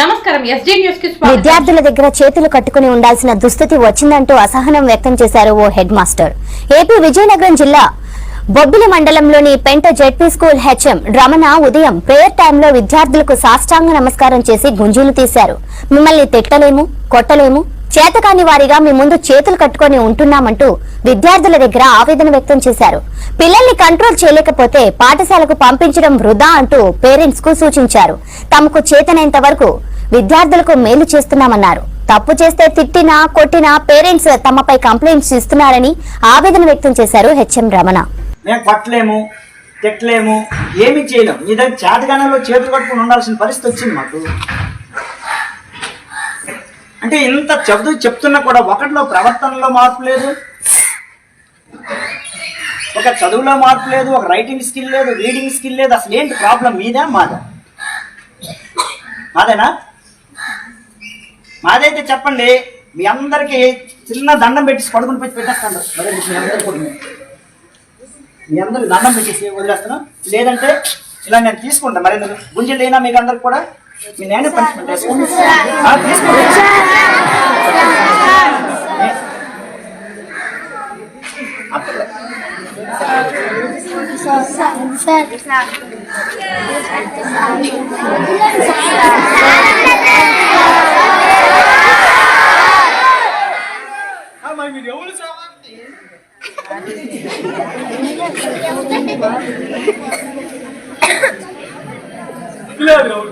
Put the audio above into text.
నమస్కారం విద్యార్థుల దగ్గర చేతులు కట్టుకుని ఉండాల్సిన దుస్థితి వచ్చిందంటూ అసహనం వ్యక్తం చేశారు ఓ హెడ్ మాస్టర్. ఏపీ విజయనగరం జిల్లా బొబ్బిలి మండలంలోని పెంట జెడ్పీ స్కూల్ హెచ్ఎం రమణ ఉదయం ప్రేయర్ టైంలో విద్యార్థులకు సాష్టాంగ నమస్కారం చేసి గుంజీలు తీశారు. మిమ్మల్ని తిట్టలేము కొట్టలేము చేతకాని వారిగా మీ ముందు చేతులు కట్టుకొని ఉంటున్నామంటూ విద్యార్థుల దగ్గర ఆవేదన వ్యక్తం చేశారు. పిల్లల్ని కంట్రోల్ చేయలేకపోతే పాఠశాలకు పంపించడం వృధా అంటూ పేరెంట్స్కు సూచించారు. తమకు చేతనైనంత వరకు విద్యార్థులకు మేలు చేస్తున్నామన్నారు. తప్పు చేస్తే తిట్టినా కొట్టినా పేరెంట్స్ తమపై కంప్లైంట్స్ ఇస్తున్నారని ఆవేదన వ్యక్తం చేశారు హెచ్ఎం రమణ. మేము కొట్టలేము తిట్టలేము ఏమీ చేయలేము మీ దగ్గర చేతగానంలో చేతులు కట్టుకుని ఉండాల్సిన పరిస్థితి వచ్చింది మాకు. అంటే ఇంత చదువు చెప్తున్నా కూడా ఒకటిలో ప్రవర్తనలో మార్పు లేదు ఒక చదువులో మార్పు లేదు ఒక రైటింగ్ స్కిల్ లేదు రీడింగ్ స్కిల్ లేదు అసలు ఏంటి ప్రాబ్లం మీదా మాదా? మాదేనా? మాదైతే చెప్పండి మీ అందరికి చిన్న దండం పెట్టి పడుకుని పెట్టి పెట్టేస్తాను. మరి మీ అందరికీ కూడా. మీ అందరికి దండం పెట్టేసి వదిలేస్తాను. లేదంటే ఇలా నేను తీసుకుంటా. మరి గుంజలు లేనా మీకు అందరికి కూడా? మీ నేను పనిష్మెంట్ వేసుకోండి. Hemen gidiyor. Onu çağırmak değil. Bilal ya.